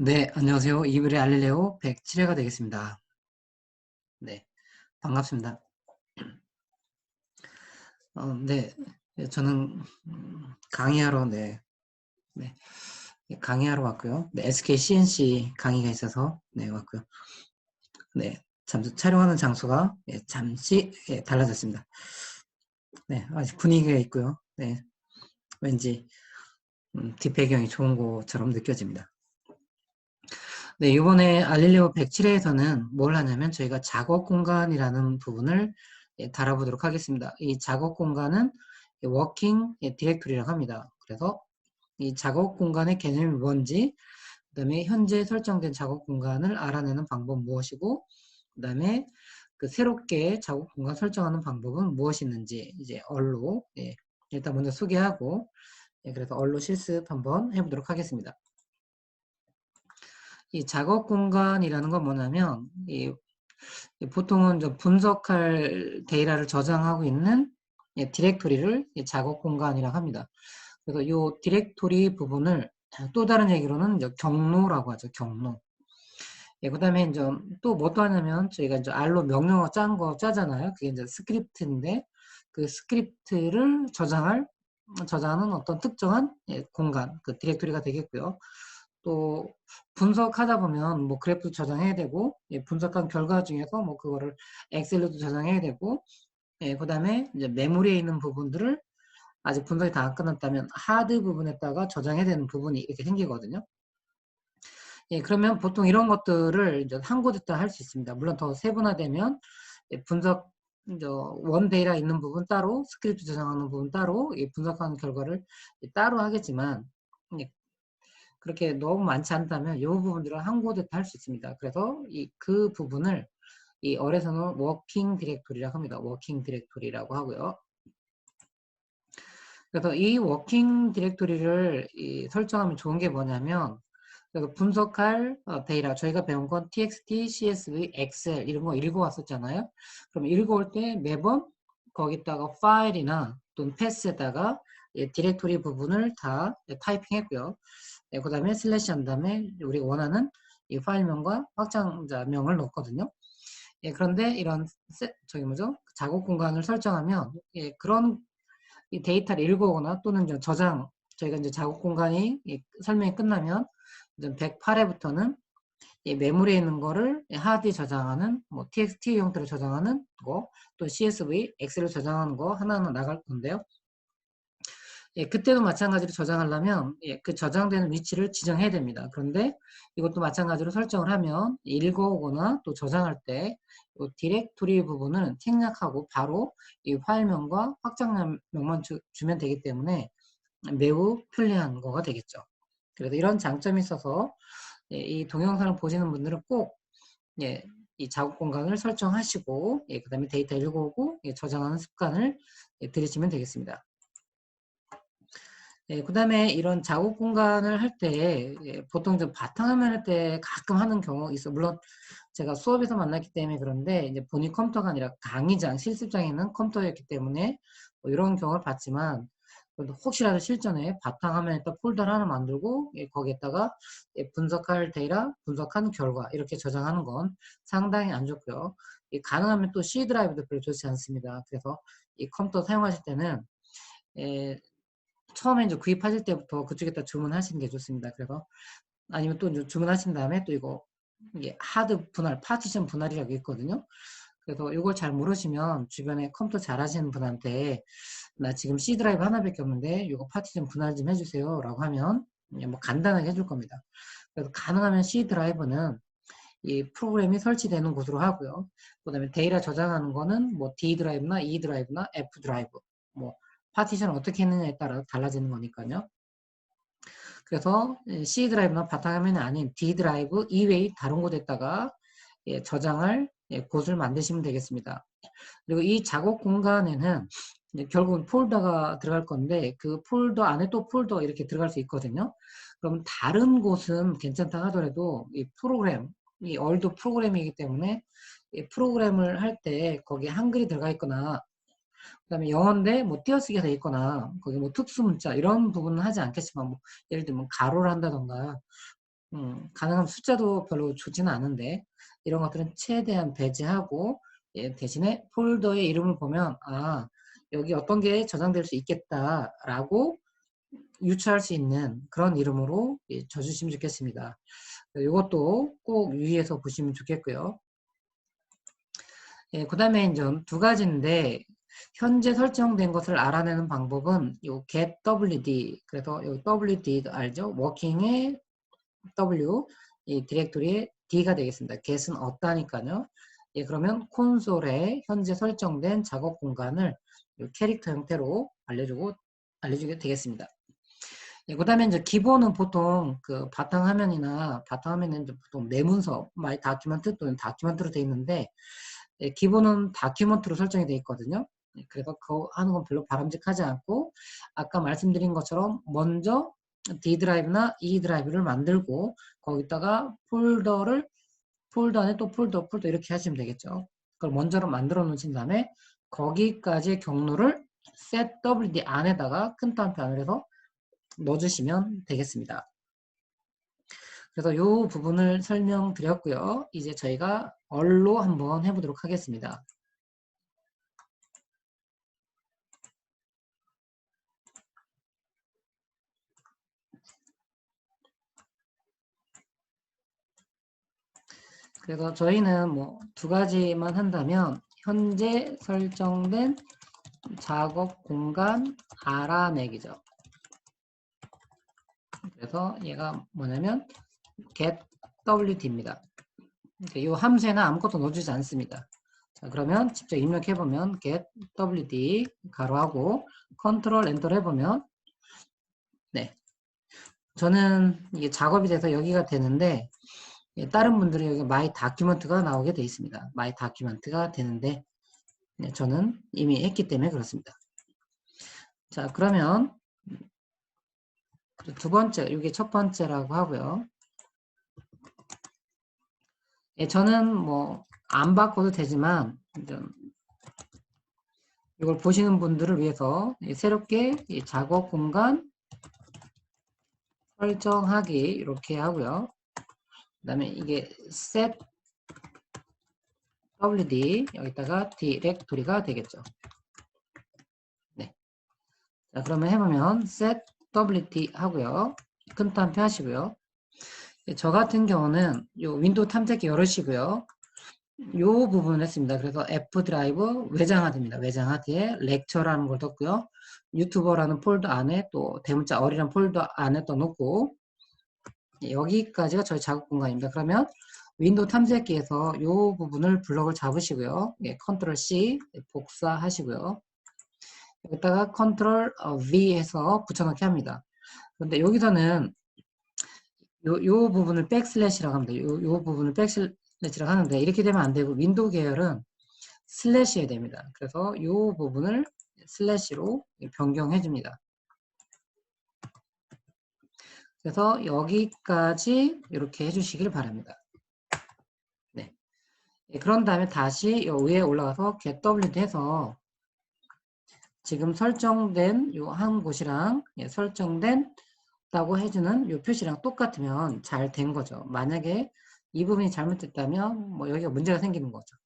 네, 안녕하세요. 이블의 알릴레오 107회가 되겠습니다. 네, 반갑습니다. 어, 네, 네, 저는 음, 강의하러 네, 네, 강의하러 왔고요. 네, SK CNC 강의가 있어서 네 왔고요. 네, 잠시 촬영하는 장소가 예, 잠시 예, 달라졌습니다. 네, 아직 분위기가 있고요. 네, 왠지 음, 뒷배경이 좋은 것처럼 느껴집니다. 네, 이번에 알릴레오 107회에서는 뭘 하냐면 저희가 작업 공간이라는 부분을 예, 다뤄보도록 하겠습니다. 이 작업 공간은 워킹 디렉토리라고 합니다. 그래서 이 작업 공간의 개념이 뭔지, 그 다음에 현재 설정된 작업 공간을 알아내는 방법 무엇이고, 그 다음에 그 새롭게 작업 공간 설정하는 방법은 무엇이 있는지 이제 얼로 예, 일단 먼저 소개하고 예, 그래서 얼로 실습 한번 해보도록 하겠습니다. 이 작업 공간이라는 건 뭐냐면 이 보통은 좀 분석할 데이터를 저장하고 있는 예, 디렉토리를 작업 공간이라고 합니다. 그래서 이 디렉토리 부분을 또 다른 얘기로는 경로라고 하죠. 경로. 예, 그 다음에 이제 또 뭐또 하냐면 저희가 이제 R로 명령어 짠 거 짜잖아요. 그게 이제 스크립트인데 그 스크립트를 저장할 저장하는 어떤 특정한 예, 공간, 그 디렉토리가 되겠고요. 또 분석하다 보면 뭐 그래프 저장해야 되고 예, 분석한 결과 중에서 뭐 그거를 엑셀로도 저장해야 되고 예, 그 다음에 이제 메모리에 있는 부분들을 아직 분석이 다 안 끝났다면 하드 부분에다가 저장해야 되는 부분이 이렇게 생기거든요. 예, 그러면 보통 이런 것들을 이제 한 곳에다 할 수 있습니다. 물론 더 세분화되면 예, 분석 원 데이터 있는 부분 따로 스크립트 저장하는 부분 따로 예, 분석하는 결과를 따로 하겠지만 예, 그렇게 너무 많지 않다면 이 부분들은 한 곳에 다 할 수 있습니다. 그래서 이 그 부분을 이 얼에서는 워킹 디렉토리라고 합니다. 워킹 디렉토리라고 하고요. 그래서 이 워킹 디렉토리를 설정하면 좋은 게 뭐냐면 분석할 어, 데이터 저희가 배운 건 txt, csv, excel 이런 거 읽어왔었잖아요. 그럼 읽어올 때 매번 거기다가 파일이나 또는 패스에다가 디렉토리 부분을 다 타이핑했고요. 네, 그 다음에 슬래시 한 다음에 우리가 원하는 이 파일명과 확장자명을 넣었거든요. 예, 그런데 이런 세, 저기 뭐죠? 작업 공간을 설정하면 예, 그런 이 데이터를 읽어오거나 또는 저장 저희가 이제 작업 공간이 예, 설명이 끝나면 이제 108회부터는 예, 메모리에 있는 거를 하드에 저장하는 뭐 txt 형태로 저장하는 거, 또 csv, 엑셀로 저장하는 거 하나하나 나갈 건데요. 예, 그때도 마찬가지로 저장하려면 예, 그 저장되는 위치를 지정해야 됩니다. 그런데 이것도 마찬가지로 설정을 하면 읽어오거나 또 저장할 때 디렉토리 부분은 생략하고 바로 이 파일명과 확장명만 주, 면 되기 때문에 매우 편리한 거가 되겠죠. 그래서 이런 장점이 있어서 예, 이 동영상을 보시는 분들은 꼭 예, 이 작업 공간을 설정하시고 예, 그 다음에 데이터 읽어오고 예, 저장하는 습관을 예, 들이시면 되겠습니다. 네, 그 다음에 이런 작업 공간을 할 때, 예, 보통 좀 바탕화면 할 때 가끔 하는 경우 있어. 물론 제가 수업에서 만났기 때문에 그런데, 이제 본인 컴퓨터가 아니라 강의장, 실습장에 있는 컴퓨터였기 때문에 뭐 이런 경우를 봤지만, 혹시라도 실전에 바탕화면에다 폴더를 하나 만들고, 예, 거기에다가 예, 분석할 데이터, 분석하는 결과, 이렇게 저장하는 건 상당히 안 좋고요. 가능하면 또 C 드라이브도 별로 좋지 않습니다. 그래서 이 컴퓨터 사용하실 때는, 예, 처음에 이제 구입하실 때부터 그쪽에다 주문하시는 게 좋습니다. 그래서 아니면 또 주문하신 다음에 또 이거 이게 하드 분할, 파티션 분할이라고 있거든요. 그래서 이걸 잘 모르시면 주변에 컴퓨터 잘 하시는 분한테 나 지금 C 드라이브 하나밖에 없는데 이거 파티션 분할 좀 해주세요 라고 하면 뭐 간단하게 해줄 겁니다. 그래서 가능하면 C 드라이브는 이 프로그램이 설치되는 곳으로 하고요. 그 다음에 데이터 저장하는 거는 뭐 D 드라이브나 E 드라이브나 F 드라이브 뭐 파티션을 어떻게 했느냐에 따라 달라지는 거니까요. 그래서 C 드라이브나 바탕화면이 아닌 D 드라이브 이외의 다른 곳에다가 예, 저장할 예, 곳을 만드시면 되겠습니다. 그리고 이 작업 공간에는 결국은 폴더가 들어갈 건데 그 폴더 안에 또 폴더 이렇게 들어갈 수 있거든요. 그럼 다른 곳은 괜찮다 하더라도 이 프로그램, 이 얼도 프로그램이기 때문에 이 프로그램을 할 때 거기에 한글이 들어가 있거나 그 다음에 영어인데 뭐 띄어쓰기가 돼 있거나 거기 뭐 특수 문자 이런 부분은 하지 않겠지만 뭐 예를 들면 가로를 한다던가 음, 가능한 숫자도 별로 좋지는 않은데 이런 것들은 최대한 배제하고 예, 대신에 폴더의 이름을 보면 아 여기 어떤 게 저장될 수 있겠다라고 유추할 수 있는 그런 이름으로 예, 줘주시면 좋겠습니다. 이것도 꼭 유의해서 보시면 좋겠고요. 예, 그 다음에 이제 두 가지인데 현재 설정된 것을 알아내는 방법은 요 getwd 그래서 요 wd 알죠? 워킹의 w 이 디렉토리의 d가 되겠습니다. get은 없다니까요. 예, 그러면 콘솔에 현재 설정된 작업 공간을 요 캐릭터 형태로 알려주고 알려주게 되겠습니다. 예, 그 다음에 이제 기본은 보통 그 바탕화면이나 바탕화면은 보통 내문서, 마이 다큐멘트 또는 다큐멘트로 되어 있는데 예, 기본은 다큐멘트로 설정이 되어 있거든요. 예, 그래서 그 하는 건 별로 바람직하지 않고 아까 말씀드린 것처럼 먼저 D 드라이브나 E 드라이브를 만들고 거기다가 폴더를 폴더 안에 또 폴더 폴더 이렇게 하시면 되겠죠. 그걸 먼저로 만들어 놓으신 다음에 거기까지의 경로를 setwd 안에다가 큰 따옴표 안을 해서 넣어주시면 되겠습니다. 그래서 이 부분을 설명드렸고요. 이제 저희가 얼로 한번 해보도록 하겠습니다. 그래서 저희는 뭐 두 가지만 한다면 현재 설정된 작업 공간 알아내기죠. 그래서 얘가 뭐냐면 getwd입니다. 이 함수에는 아무것도 넣어주지 않습니다. 자, 그러면 직접 입력해보면 getwd 가로하고 컨트롤 엔터를 해보면 네 저는 이게 작업이 돼서 여기가 되는데 예, 다른 분들은 여기 my document가 나오게 되어 있습니다. my document가 되는데 네, 저는 이미 했기 때문에 그렇습니다. 자 그러면 두 번째, 이게 첫 번째라고 하고요. 예, 저는 뭐 안 바꿔도 되지만 이걸 보시는 분들을 위해서 새롭게 작업 공간 설정하기 이렇게 하고요. 그 다음에 이게 set wd 여기다가 디렉토리가 되겠죠. 네. 자 그러면 해보면 set WT 하고요. 큰 탐표 하시고요. 예, 저 같은 경우는 요 윈도우 탐색기 열으시고요. 요 부분을 했습니다. 그래서 F 드라이브 외장하드입니다. 외장하드에 렉처라는 걸 뒀고요. 유튜버라는 폴더 안에 또 대문자 어리란 폴더 안에 또 놓고 예, 여기까지가 저희 작업 공간입니다. 그러면 윈도우 탐색기에서 요 부분을 블럭을 잡으시고요. 예, 컨트롤 C 복사하시고요. 여기다가 컨트롤 V 해서 붙여넣기 합니다. 그런데 여기서는 요, 요 부분을 백슬래시라고 합니다. 요, 요 부분을 백슬래시라고 하는데 이렇게 되면 안 되고 윈도우 계열은 슬래시해야 됩니다. 그래서 요 부분을 슬래시로 변경해 줍니다. 그래서 여기까지 이렇게 해주시길 바랍니다. 네. 그런 다음에 다시 위에 올라가서 getwd 해서 지금 설정된 요 한 곳이랑 예, 설정된 다고 해주는 요 표시랑 똑같으면 잘 된 거죠. 만약에 이 부분이 잘못됐다면 뭐 여기가 문제가 생기는 거죠.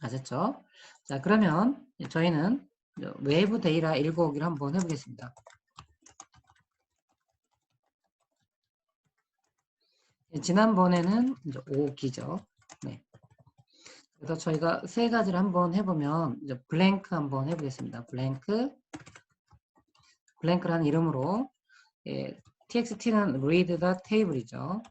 아셨죠? 자 그러면 저희는 외부 데이터 읽어오기를 한번 해보겠습니다. 예, 지난번에는 이제 5기죠. 네. 그래서 저희가 세 가지를 한번 해보면 이제 블랭크 한번 해보겠습니다. 블랭크 블랭크라는 이름으로 예, txt는 read the table이죠.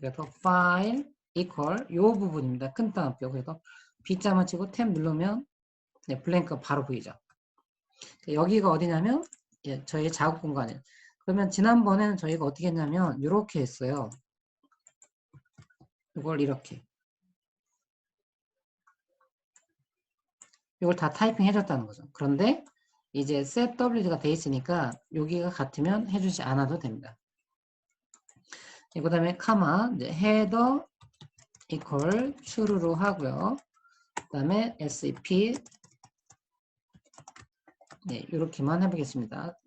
그래서 file equal 요 부분입니다. 큰 따옴표 그래서 B자만 치고 탭 누르면 네, 블랭크가 바로 보이죠. 여기가 어디냐면 예, 저희 작업 공간에 그러면 지난번에는 저희가 어떻게 했냐면 이렇게 했어요. 이걸 이렇게 이걸 다 타이핑 해줬다는 거죠. 그런데 이제 set w가 돼 있으니까 여기가 같으면 해주지 않아도 됩니다. 그 다음에 카마 이제 header equal true로 하고요. 그 다음에 sep 네 이렇게만 해보겠습니다.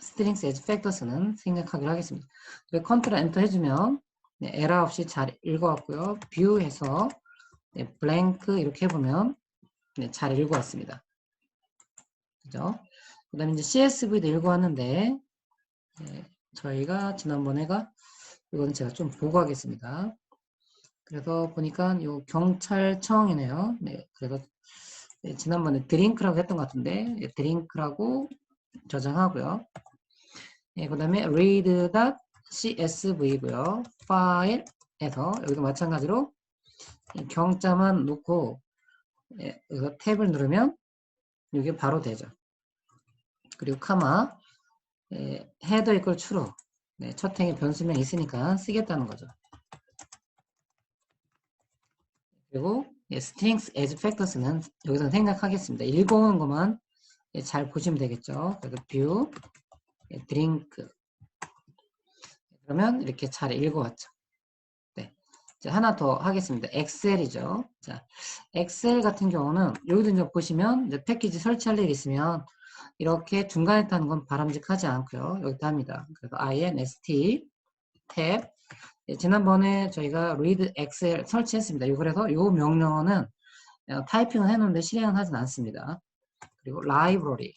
strings as factors는 생략하기로 하겠습니다. 컨트롤 엔터 해주면 네, 에러 없이 잘 읽어왔고요. 뷰해서 네, blank 이렇게 해보면 네, 잘 읽어왔습니다. 그죠? 그 다음에 이제 CSV도 읽어왔는데 네, 저희가 지난번에가 이건 제가 좀 보고 하겠습니다. 그래서 보니까 요 경찰청이네요. 네, 그래서 네, 지난번에 드링크라고 했던 것 같은데 네, 드링크라고 저장하고요. 네, 그 다음에 read.csv고요. 파일에서 여기도 마찬가지로 경자만 놓고 예, 여기서 탭을 누르면 이게 바로 되죠. 그리고 카마 예, 헤더 이퀄 추로 네, 첫 행에 변수명이 있으니까 쓰겠다는 거죠. 그리고 예, strings as factors는 여기서 생략하겠습니다. 읽어오는 것만 예, 잘 보시면 되겠죠. 그래서 view, 예, drink 그러면 이렇게 잘 읽어왔죠. 네. 자, 하나 더 하겠습니다. 엑셀이죠. 자, 엑셀 같은 경우는 여기도 이제 보시면 이제 패키지 설치할 일 있으면 이렇게 중간에 타는 건 바람직하지 않고요. 여기다 합니다. 그래서 inst 탭 예, 지난번에 저희가 read excel 설치했습니다. 그래서 이 명령어는 어, 타이핑을 해놓는데 실행은 하진 않습니다. 그리고 library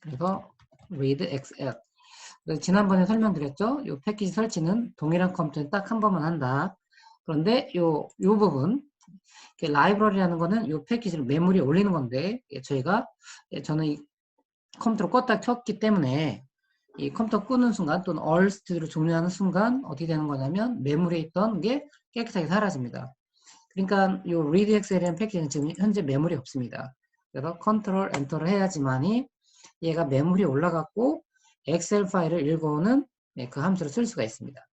그래서 read excel 지난번에 설명드렸죠. 이 패키지 설치는 동일한 컴퓨터에 딱 한 번만 한다. 그런데 요, 요 부분 라이브러리라는 거는 이 패키지를 메모리에 올리는 건데 예, 저희가 예, 저는 이 컴퓨터를 껐다 켰기 때문에 이 컴퓨터 끄는 순간 또는 얼 스튜디오를 종료하는 순간 어떻게 되는 거냐면 메모리에 있던 게 깨끗하게 사라집니다. 그러니까 이 read excel이라는 패키지는 지금 현재 메모리 없습니다. 그래서 컨트롤 엔터를 해야지만이 얘가 메모리에 올라갔고 엑셀 파일을 읽어오는 네, 그 함수를 쓸 수가 있습니다.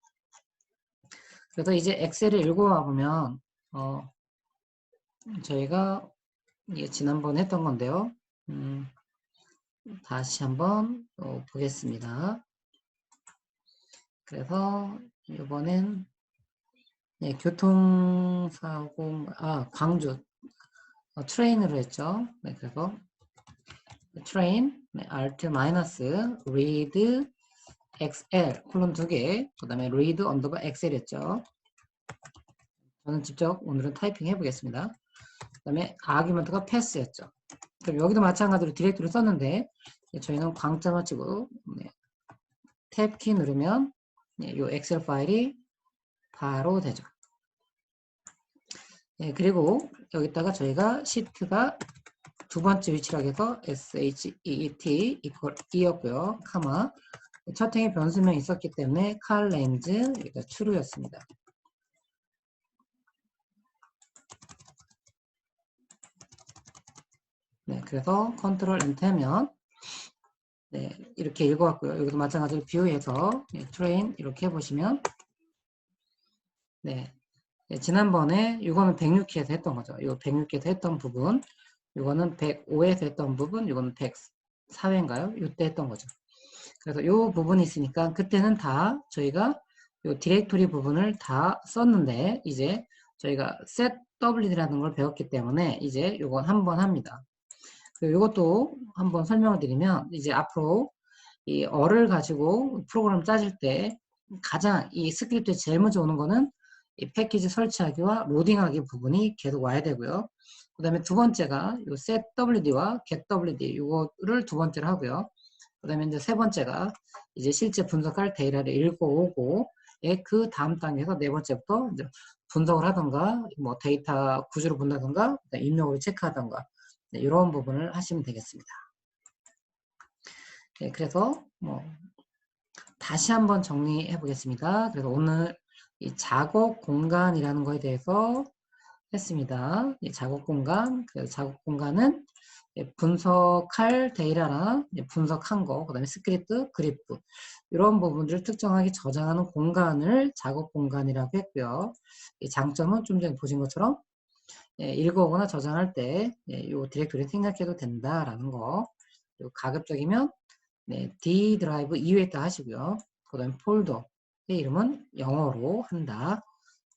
그래서 이제 엑셀을 읽어와 보면 어, 저희가 지난번에 했던 건데요. 음, 다시 한번 보겠습니다. 그래서 이번엔 네, 교통사고 아 광주 어, 트레인으로 했죠. 네, 그래서 트레인 네, alt 마이너스 read xl 콜론 두 개, 그 다음에 read 언더바 xl이었죠. 저는 직접 오늘은 타이핑 해보겠습니다. 그 다음에 아규먼트가 패스였죠. 그럼 여기도 마찬가지로 디렉토리 썼는데 저희는 광점을 치고 네, 탭키 누르면 네, 이 엑셀 파일이 바로 되죠. 네, 그리고 여기다가 저희가 시트가 두 번째 위치라고 해서 SHEET 이퀄 2였고요. 카마 첫 행에 변수명이 있었기 때문에 칼렌즈 여기가 true였습니다. 네, 그래서 컨트롤 엔터 하면 네, 이렇게 읽어왔고요. 여기도 마찬가지로 뷰에서 네, 트레인 이렇게 해보시면 네, 네 지난번에 이거는 106회에서 했던 거죠. 이거 106회에서 했던 부분 이거는 105에서 했던 부분 이거는 104회인가요? 이때 했던 거죠. 그래서 이 부분이 있으니까 그때는 다 저희가 이 디렉토리 부분을 다 썼는데 이제 저희가 set wd라는 걸 배웠기 때문에 이제 이건 한번 합니다. 이것도 한번 설명을 드리면 이제 앞으로 이 어를 가지고 프로그램 짜질 때 가장 이 스크립트에 제일 먼저 오는 거는 이 패키지 설치하기와 로딩하기 부분이 계속 와야 되고요. 그 다음에 두 번째가 요 setwd와 getwd 이거를 두 번째로 하고요. 그 다음에 이제 세 번째가 이제 실제 분석할 데이터를 읽어오고 예, 그 다음 단계에서 네 번째부터 이제 분석을 하던가 뭐 데이터 구조를 본다던가 입력을 체크하던가 네, 이런 부분을 하시면 되겠습니다. 네, 그래서 뭐 다시 한번 정리해 보겠습니다. 그래서 오늘 이 작업 공간이라는 거에 대해서 했습니다. 이 작업 공간, 작업 공간은 분석할 데이터나 분석한 거, 그 다음에 스크립트, 그리프 이런 부분들을 특정하게 저장하는 공간을 작업 공간이라고 했고요. 이 장점은 좀 전에 보신 것처럼 예, 읽어오거나 저장할 때 예, 디렉토리 생략해도 된다라는 거. 가급적이면 네, D 드라이브 이외에다 하시고요. 그 다음에 폴더의 이름은 영어로 한다.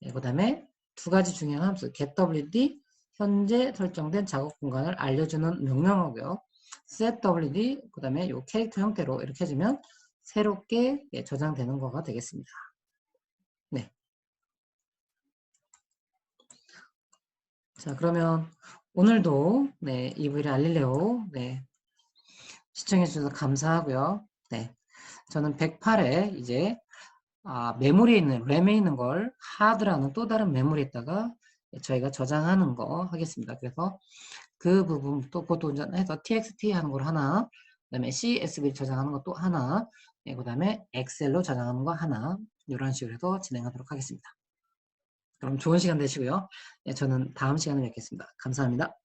예, 그 다음에 두 가지 중요한 함수 getwd 현재 설정된 작업 공간을 알려주는 명령어고요. setwd 그 다음에 요 캐릭터 형태로 이렇게 해주면 새롭게 예, 저장되는 거가 되겠습니다. 네. 자 그러면 오늘도 네 이브리 알릴레오 네 시청해 주셔서 감사하고요. 네 저는 108에 이제 아, 메모리에 있는 램에 있는 걸 하드라는 또 다른 메모리에다가 저희가 저장하는 거 하겠습니다. 그래서 그 부분 또 그것도 해서 txt 하는 걸 하나 그다음에 csv 저장하는 것도 하나 네, 그다음에 엑셀로 저장하는 거 하나 이런 식으로 해서 진행하도록 하겠습니다. 그럼 좋은 시간 되시고요. 네, 저는 다음 시간에 뵙겠습니다. 감사합니다.